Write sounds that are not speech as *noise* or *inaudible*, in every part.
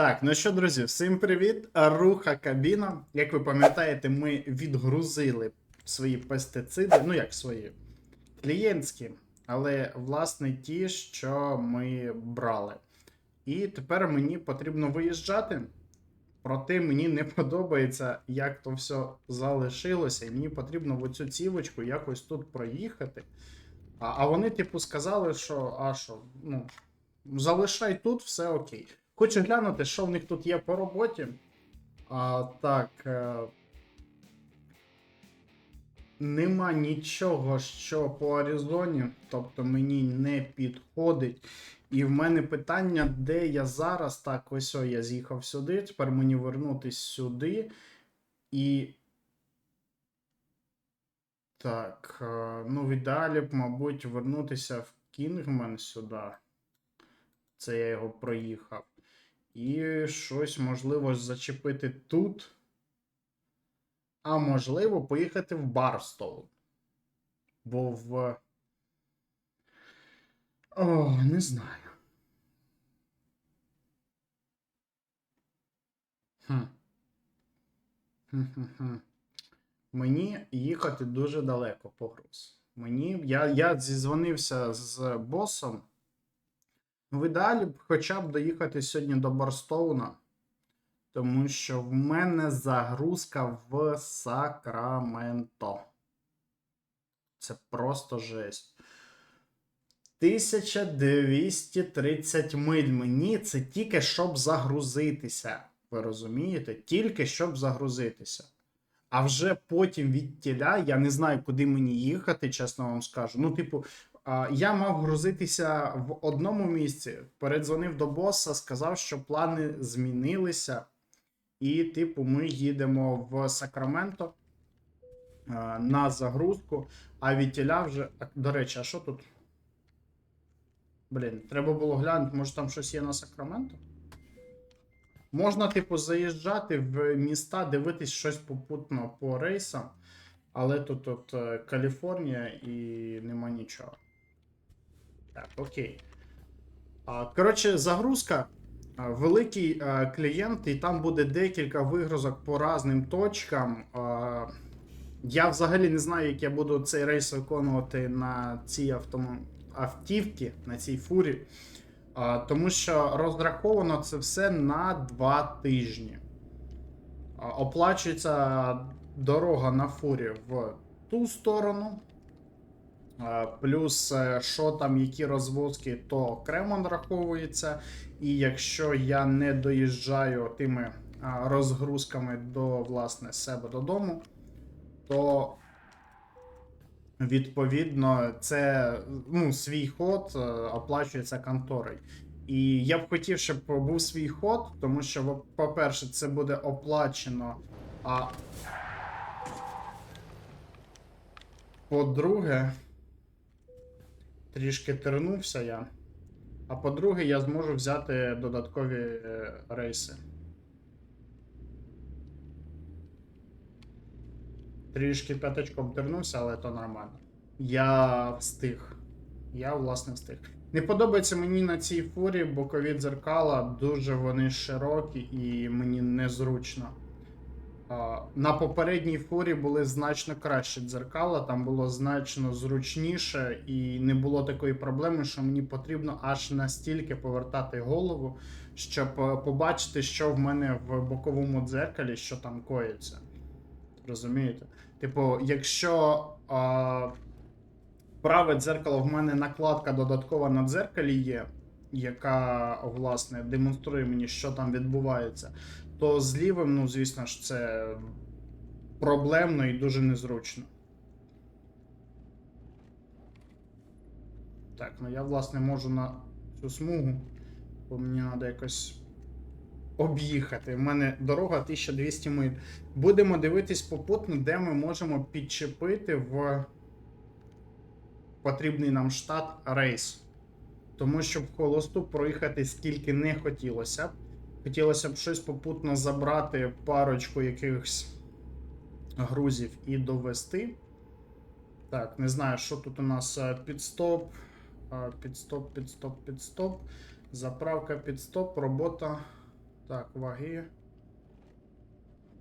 Так, ну що, друзі, всім привіт! Руха кабіна. Як ви пам'ятаєте, ми відгрузили свої пестициди, ну як свої клієнтські, але власне ті, що ми брали. І тепер мені потрібно виїжджати. Проте мені не подобається, як то все залишилося, і мені потрібно в оцю цівочку якось тут проїхати. А, а вони, типу, сказали, що а що, ну, залишай тут, все окей. Хочу глянути, що в них тут є по роботі. А, так. Е... Нема нічого, що по Аризоні, тобто мені не підходить. І в мене питання, де я зараз. Так, ось о, я з'їхав сюди. Тепер мені вернутись сюди. І. Так. е, Ну, в ідеалі б, мабуть, вернутися в Кінгмен сюди. Це я його проїхав. І щось можливо зачепити тут. А можливо, поїхати в Барстоун. Бо в. О, не знаю. Хм. Мені їхати дуже далеко по груз. Мені. Я, я зізвонився з босом. В ідеалі б хоча б доїхати сьогодні до Барстоуна, тому що в мене загрузка в Сакраменто. Це просто жесть. 1230 миль мені це тільки щоб загрузитися. Ви розумієте? Тільки щоб загрузитися. А вже потім від тіля я не знаю, куди мені їхати, чесно вам скажу. Ну, типу, Я мав грузитися в одному місці, передзвонив до боса, сказав, що плани змінилися. І, типу, ми їдемо в Сакраменто на загрузку, а вітіля вже. До речі, а що тут? Блін, треба було глянути, може там щось є на Сакраменто? Можна, типу, заїжджати в міста, дивитись щось попутно по рейсам, але тут от е, Каліфорнія і нема нічого. Так, окей. Коротше, загрузка. Великий клієнт, і там буде декілька вигрузок по різним точкам. Я взагалі не знаю, як я буду цей рейс виконувати на цій автом... автівці, на цій фурі. Тому що розраховано це все на 2 тижні. Оплачується дорога на фурі в ту сторону. А, Плюс, е, що там, які розвозки, то окремо нараховується. І якщо я не доїжджаю тими розгрузками до власне себе додому, то відповідно це ну, свій ход е, оплачується конторою. І я б хотів, щоб був свій ход, тому що, по-перше, це буде оплачено. А по-друге, трішки тернувся я. А по-друге, я зможу взяти додаткові е, рейси. Трішки п'ятачком тернувся, але то нормально. Я встиг. Я, власне, встиг. Не подобається мені на цій фурі бокові дзеркала, дуже вони широкі і мені незручно. На попередній фурі були значно кращі дзеркала, там було значно зручніше і не було такої проблеми, що мені потрібно аж настільки повертати голову, щоб е, побачити, що в мене в боковому дзеркалі, що там коїться. Розумієте? Типу, якщо а, праве дзеркало в мене накладка додаткова на дзеркалі є, яка, власне, демонструє мені, що там відбувається, то з лівим, ну, звісно ж, це проблемно і дуже незручно. Так, ну я, власне, можу на цю смугу, бо мені треба якось об'їхати. У мене дорога 1200 миль. Будемо дивитись попутно, де ми можемо підчепити в потрібний нам штат рейс. Тому що в холосту проїхати скільки не хотілося. Хотілося б щось попутно забрати парочку якихось грузів і довести. Так, не знаю, що тут у нас е, підстоп. е, Підстоп, підстоп, підстоп. Заправка, підстоп, робота. Так, ваги.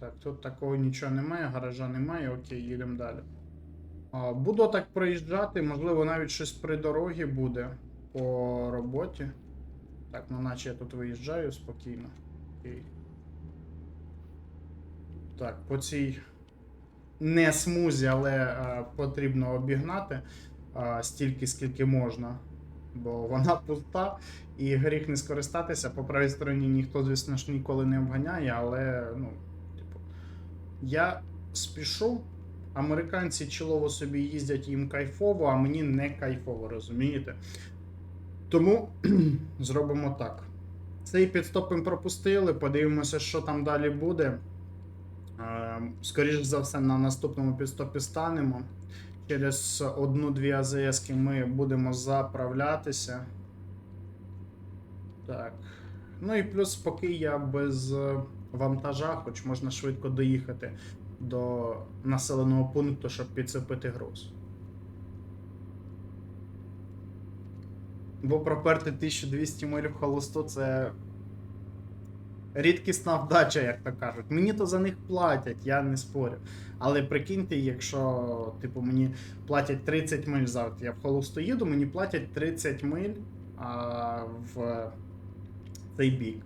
Так, тут такого нічого немає, гаража немає, окей, їдемо далі. Буду так проїжджати, можливо, навіть щось при дорозі буде по роботі. Так, ну наче я тут виїжджаю спокійно. Окей. Так, по цій не смузі, але е, потрібно обігнати е, стільки, скільки можна. Бо вона пуста і гріх не скористатися. По правій стороні ніхто, звісно ж, ніколи не обганяє, але, ну, типу, я спішу. Американці чолово собі їздять їм кайфово, а мені не кайфово, розумієте? Тому *clears throat* зробимо так. Цей підстоп ми пропустили, подивимося, що там далі буде. Е, Скоріше за все, на наступному підстопі станемо. Через одну-дві АЗС ми будемо заправлятися. Так. Ну і плюс, поки я без е, вантажа, хоч можна швидко доїхати до населеного пункту, щоб підцепити груз. Бо проперти 1200 миль в холосту це рідкісна вдача, як то кажуть. Мені то за них платять, я не спорю. Але прикиньте, якщо типу, мені платять 30 миль за от я в холосту їду, мені платять 30 миль а, в цей бік.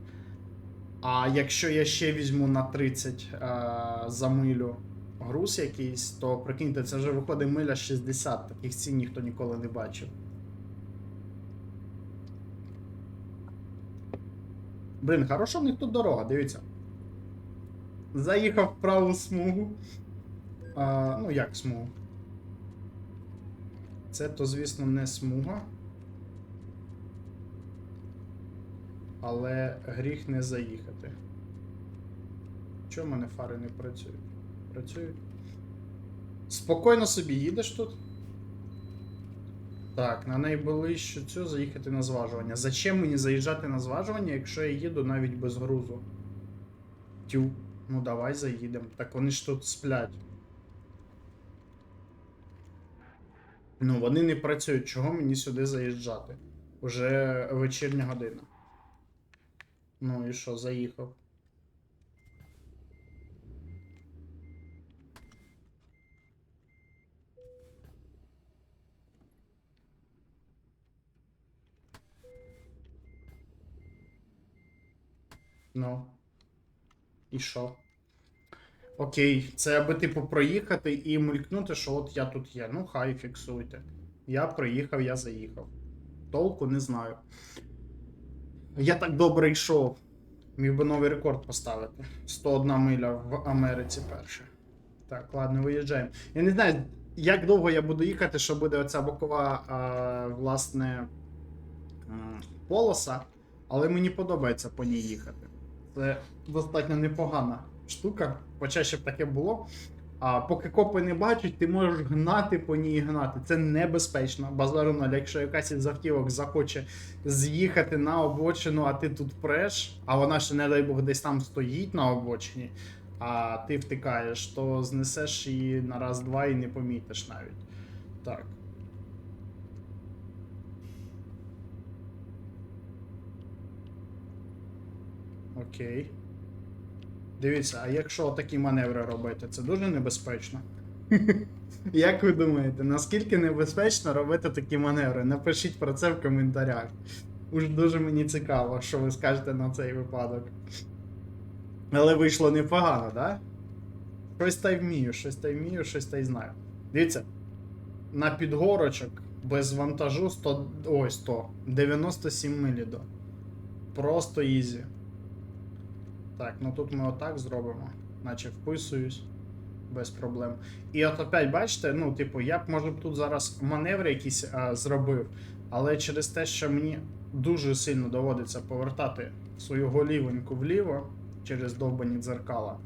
А якщо я ще візьму на 30 а, за милю груз якийсь, то прикиньте, це вже виходить миля 60. Таких цін ніхто ніколи не бачив. Блін, хороша в них тут дорога, дивіться. Заїхав в праву смугу. А, ну, як смугу? Це то, звісно, не смуга. Але гріх не заїхати. Чому в мене фари не працюють? Працюють. Спокійно собі їдеш тут. Так, на найближчу цю заїхати на зважування. Зачем мені заїжджати на зважування, якщо я їду навіть без грузу? Тю, ну давай заїдемо. Так вони ж тут сплять. Ну, вони не працюють. Чого мені сюди заїжджати? Уже вечірня година. Ну і що, заїхав. Ну. І що? Окей, це аби типу проїхати і мелькнути, що от я тут є. Ну, хай фіксуйте. Я проїхав, я заїхав. Толку не знаю. Я так добре йшов. Міг би новий рекорд поставити. 101 миля в Америці перше. Так, ладно, виїжджаємо. Я не знаю, як довго я буду їхати, що буде оця бокова, а, власне, м, полоса, але мені подобається по ній їхати. Це достатньо непогана штука, почаще б таке було. А поки копи не бачать, ти можеш гнати по ній гнати. Це небезпечно. Базару ноль. Якщо якась із автівок захоче з'їхати на обочину, а ти тут преш, а вона ще, не дай Бог, десь там стоїть на обочині, а ти втикаєш, то знесеш її на раз-два і не помітиш навіть. Так. Окей. Дивіться, а якщо такі маневри робити, це дуже небезпечно. *laughs* Як ви думаєте, наскільки небезпечно робити такі маневри? Напишіть про це в коментарях. Уж дуже мені цікаво, що ви скажете на цей випадок. Але вийшло непогано, да? Щось та й вмію, щось та й вмію, щось та й знаю. Дивіться, на підгорочок без вантажу 100. Ой, 100. 97 милідо. Просто ізі. Так, ну тут ми отак зробимо, наче вписуюсь без проблем. І от опять, бачите, ну, типу, я б може б тут зараз маневри якісь а, зробив, але через те, що мені дуже сильно доводиться повертати свою голівоньку вліво через довбані дзеркала,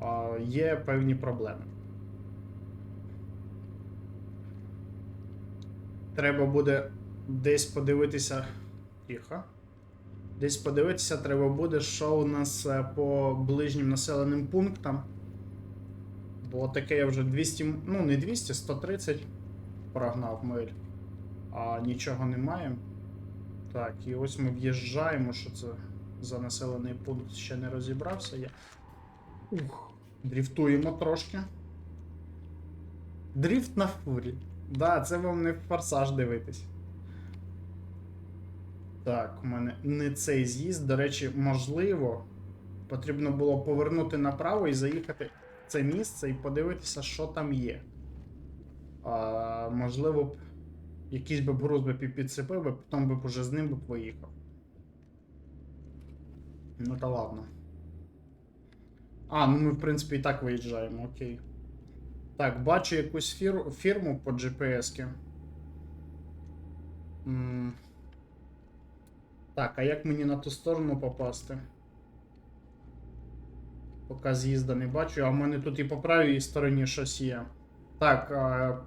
а, є певні проблеми. Треба буде десь подивитися. Тихо. Десь подивитися треба буде, що у нас е, по ближнім населеним пунктам. Бо таке я вже 200, ну не 200, 130 прогнав миль. А нічого немає. Так, і ось ми в'їжджаємо, що це за населений пункт ще не розібрався я. Ух, дріфтуємо трошки. Дріфт на фурі. Да, це вам не форсаж дивитись. Так, у мене не цей з'їзд. До речі, можливо, потрібно було повернути направо і заїхати в це місце і подивитися, що там є. А, можливо, б якийсь би груз би пі- підцепив, би, потім би б уже з ним би поїхав. Ну та ладно. А, ну ми, в принципі, і так виїжджаємо, окей. Так, бачу якусь фір... фірму по GPS-ки. М. Так, а як мені на ту сторону попасти? Поки з'їзда не бачу, а в мене тут і по правій стороні щось є. Так,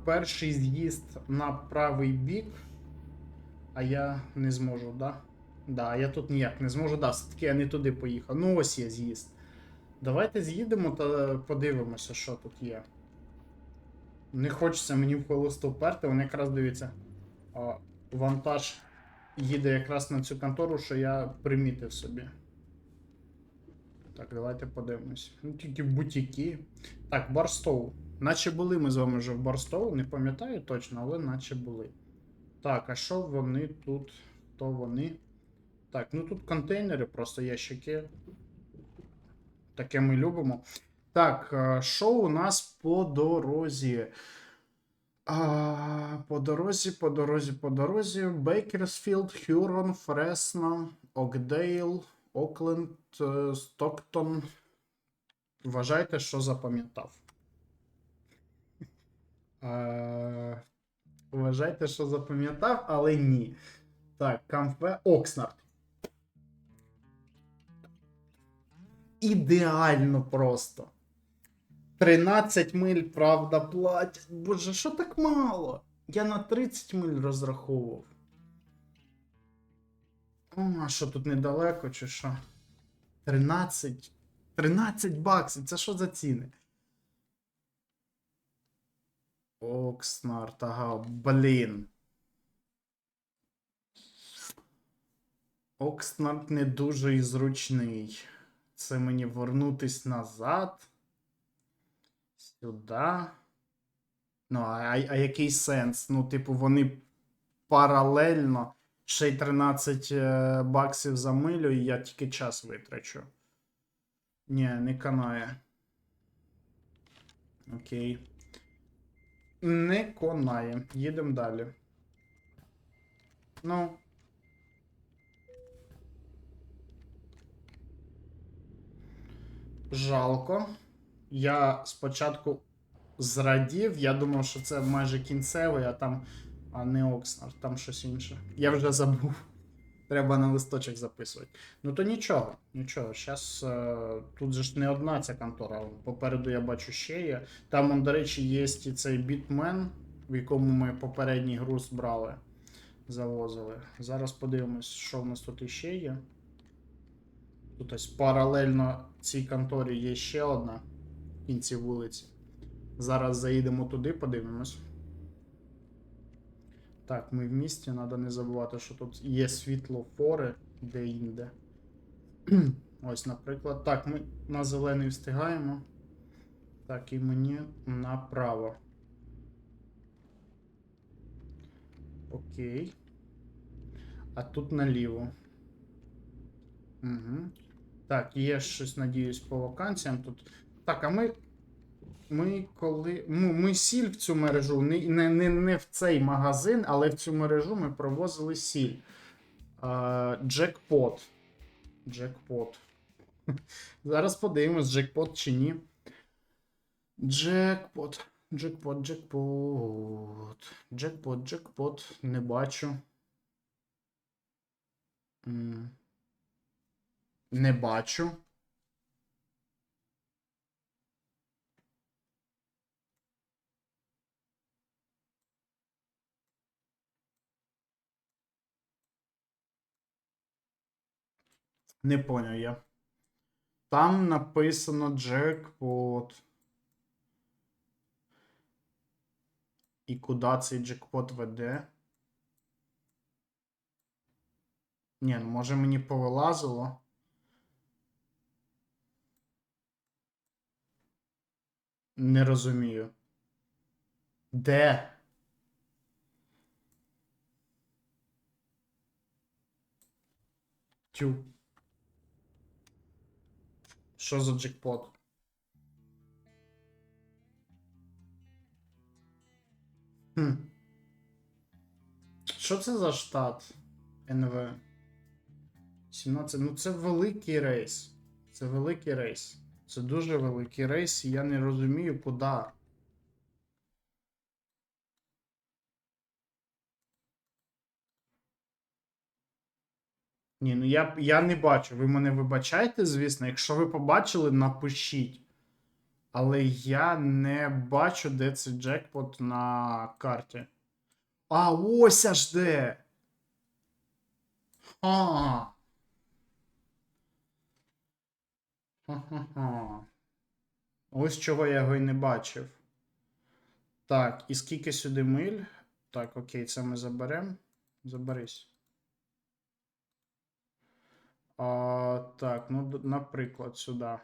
перший з'їзд на правий бік. А я не зможу, да? Да, я тут ніяк не зможу, да, все-таки я не туди поїхав. Ну, ось є з'їзд. Давайте з'їдемо та подивимося, що тут є. Не хочеться мені в холосту вперти, вони якраз дивіться. Вантаж їде якраз на цю контору, що я примітив собі. Так, давайте подивимось. Ну, тільки бутіки. Так, Барстоу. Наче були ми з вами вже в Барстоу, не пам'ятаю точно, але наче були. Так, а що вони тут? То вони. Так, ну тут контейнери, просто ящики. Таке ми любимо. Так, е, що у нас по дорозі? А, по дорозі, по дорозі, по дорозі. Бейкерсфілд, Хюрон, Фресно, Окдейл, Окленд, Стоктон. Вважайте, що запам'ятав. Е, Вважайте, що запам'ятав, але ні. Так, Камфе Окснард. Ідеально просто. 13 миль, правда, платять. Боже, що так мало? Я на 30 миль розраховував. О, а що тут недалеко, чи що? 13. 13 баксів. Це що за ціни? Окснард, ага, блін. Окснард не дуже і зручний. Це мені вернутись назад. Сюди. Ну, а, а а який сенс? Ну, типу, вони паралельно. Ще й 13 е, баксів за милю, і я тільки час витрачу. Ні, не канає. Окей. Не конає. Їдемо далі. Ну. Жалко. Я спочатку зрадів, я думав, що це майже кінцевий, а там. А не Окснард, там щось інше. Я вже забув. *laughs* Треба на листочок записувати. Ну то нічого, нічого. Зараз е, тут же ж не одна ця контора. Попереду я бачу ще є. Там, до речі, є і цей бітмен, в якому ми попередній груз брали, завозили. Зараз подивимось, що в нас тут іще є. Тут ось паралельно цій конторі є ще одна кінці вулиці. Зараз заїдемо туди, подивимось. Так, ми в місті, треба не забувати, що тут є світлофори де-інде. *clears throat* Ось, наприклад. Так, ми на зелений встигаємо. Так, і мені направо. Окей. А тут наліво. Угу. Так, є щось, надіюсь, по вакансіям тут. Так, а ми. Ми коли. Ну, ми сіль в цю мережу, не, не, не, в цей магазин, але в цю мережу ми провозили сіль. А, джекпот. Джекпот. *laughs* Зараз подивимось, джекпот чи ні. Джекпот. Джекпот, джекпот. Джекпот, джекпот. Не бачу. Не бачу. Не поняв я. Там написано джекпот. І куди цей джекпот веде? Ні, ну може мені повилазило. Не розумію. Де? Тю. Що за джекпот? Хм. Що це за штат НВ? 17. Ну це великий рейс. Це великий рейс. Це дуже великий рейс, і я не розумію, куди. Ні, ну я, я не бачу. Ви мене вибачаєте, звісно. Якщо ви побачили, напишіть. Але я не бачу, де цей джекпот на карті. А, ось аж де. А. Ось чого я його і не бачив. Так, і скільки сюди миль? Так, окей, це ми заберемо. Заберись. А, так, ну, наприклад, сюди.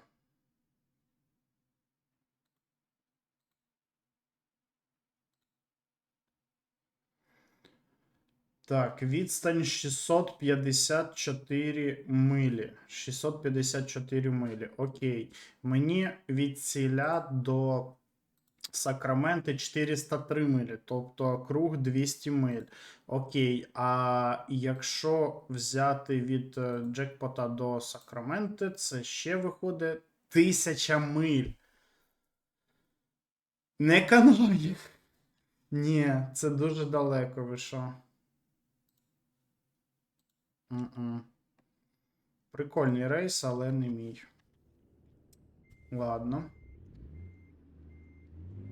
Так, відстань 654 милі. 654 милі. Окей. Мені від ціля до Сакраменти 403 милі, тобто круг 200 миль. Окей. А якщо взяти від е, джекпота до Сакраменти, це ще виходить 1000 миль. Не канає. Ні, це дуже далеко, ви. Прикольний рейс, але не мій. Ладно.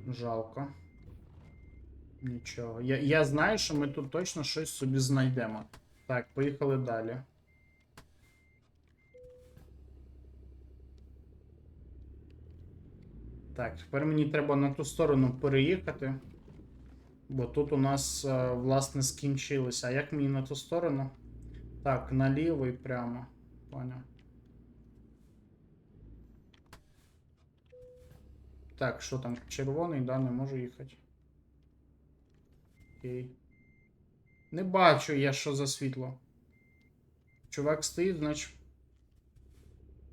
Жалко. Нічого. Я, я знаю, що ми тут точно щось собі знайдемо. Так, поїхали далі. Так, тепер мені треба на ту сторону переїхати. Бо тут у нас, е, власне, скінчилося. А як мені на ту сторону? Так, наліво і прямо. Поняв. Так, що там? Червоний, да, не можу їхати. Окей. Не бачу я, що за світло. Чувак стоїть, значить.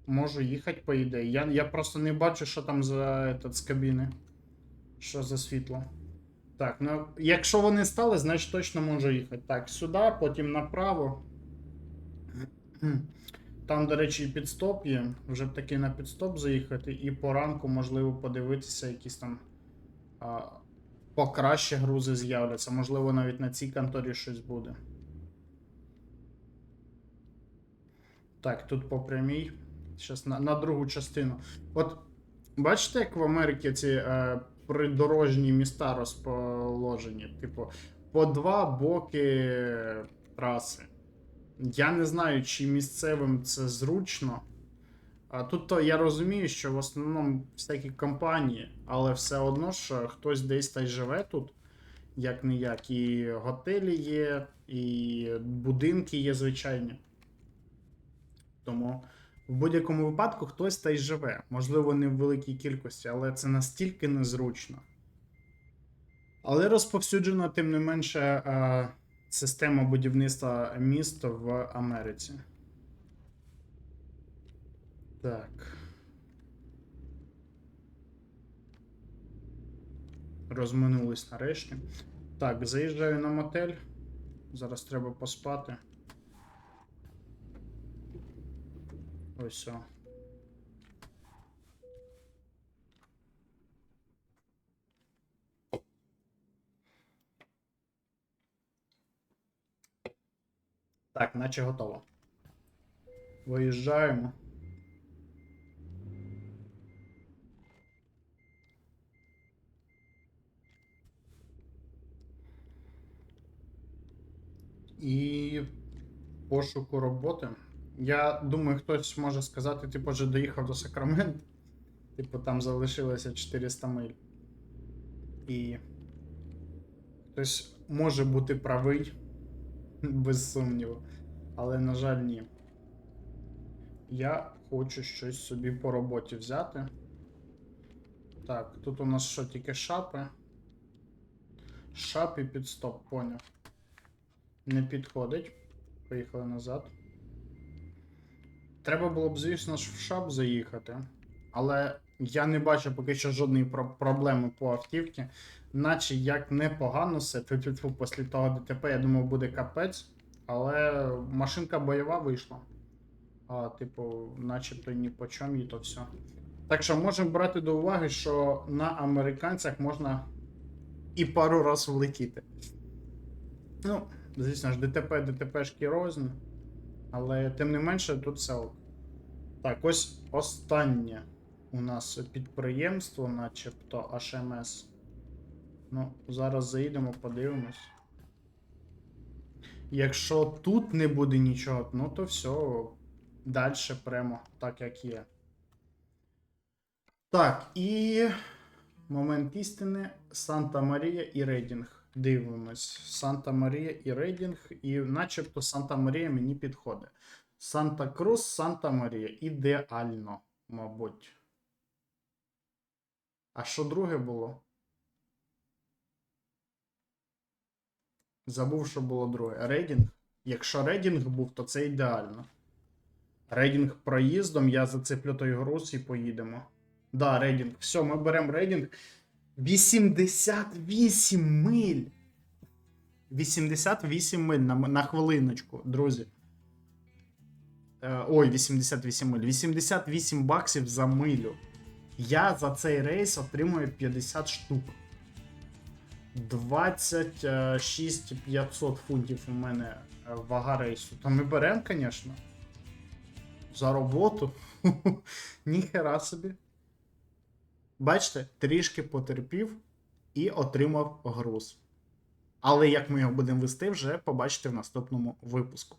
Можу їхати, по ідеї. Я, я просто не бачу, що там за этот, з кабіни. Що за світло. Так, ну якщо вони стали, значить точно можу їхати. Так, сюди, потім направо. Там, до речі, і підстоп є. Вже б таки на підстоп заїхати, і по ранку, можливо, подивитися, якісь там а, покраще грузи з'являться. Можливо, навіть на цій конторі щось буде. Так, тут по прямій. Зараз на, на другу частину. От бачите, як в Америці ці е, придорожні міста розположені? Типу, по два боки траси. Я не знаю, чи місцевим це зручно. А тут то я розумію, що в основному всякі компанії, але все одно ж хтось десь та й живе тут, як не як. І готелі є, і будинки є звичайні. Тому в будь-якому випадку хтось та й живе. Можливо, не в великій кількості, але це настільки незручно. Але розповсюджена, тим не менше, е, система будівництва міст в Америці. Так. Розминулись нарешті. Так, заїжджаю на мотель. Зараз треба поспати. Ось о. Так, наче готово. Виїжджаємо. І пошуку роботи. Я думаю, хтось може сказати, типу, вже доїхав до Сакрамент. Типу, там залишилося 400 миль. І хтось може бути правий, *laughs* без сумніву. Але, на жаль, ні. Я хочу щось собі по роботі взяти. Так, тут у нас що, тільки шапи? Шап і підстоп, поняв. Не підходить. Поїхали назад. Треба було б, звісно ж, в шап заїхати. Але я не бачу поки що жодної проблеми по автівці. Наче як непогано все. Тьфу-тьфу-тьфу, після того ДТП, я думав, буде капець. Але машинка бойова вийшла. А, типу, начебто ні по чому і то все. Так що можемо брати до уваги, що на американцях можна і пару раз влетіти. Ну, звісно ж, ДТП, ДТПшки розні. Але тим не менше, тут все ок. Так, ось останнє у нас підприємство, начебто HMS. Ну, зараз заїдемо, подивимось. Якщо тут не буде нічого, ну то все, далі прямо так, як є. Так, і момент істини Санта Марія і Рейдінг. Дивимось. Санта Марія і Рейдінг, і начебто Санта Марія мені підходить. Санта Крус, Санта Марія. Ідеально, мабуть. А що друге було? Забув, що було друге. Рейдінг. Якщо рейдінг був, то це ідеально. Рейдінг проїздом, я зацеплю той груз і поїдемо. Да, рейдінг. Все, ми беремо рейдінг. 88 миль. 88 миль на, на хвилиночку, друзі. Е, ой, 88 миль. 88 баксів за милю. Я за цей рейс отримую 50 штук. 26 500 фунтів у мене е, вага рейсу. То ми беремо, звісно. За роботу. *laughs* Ніхера собі. Бачите, трішки потерпів і отримав груз. Але як ми його будемо вести, вже побачите в наступному випуску.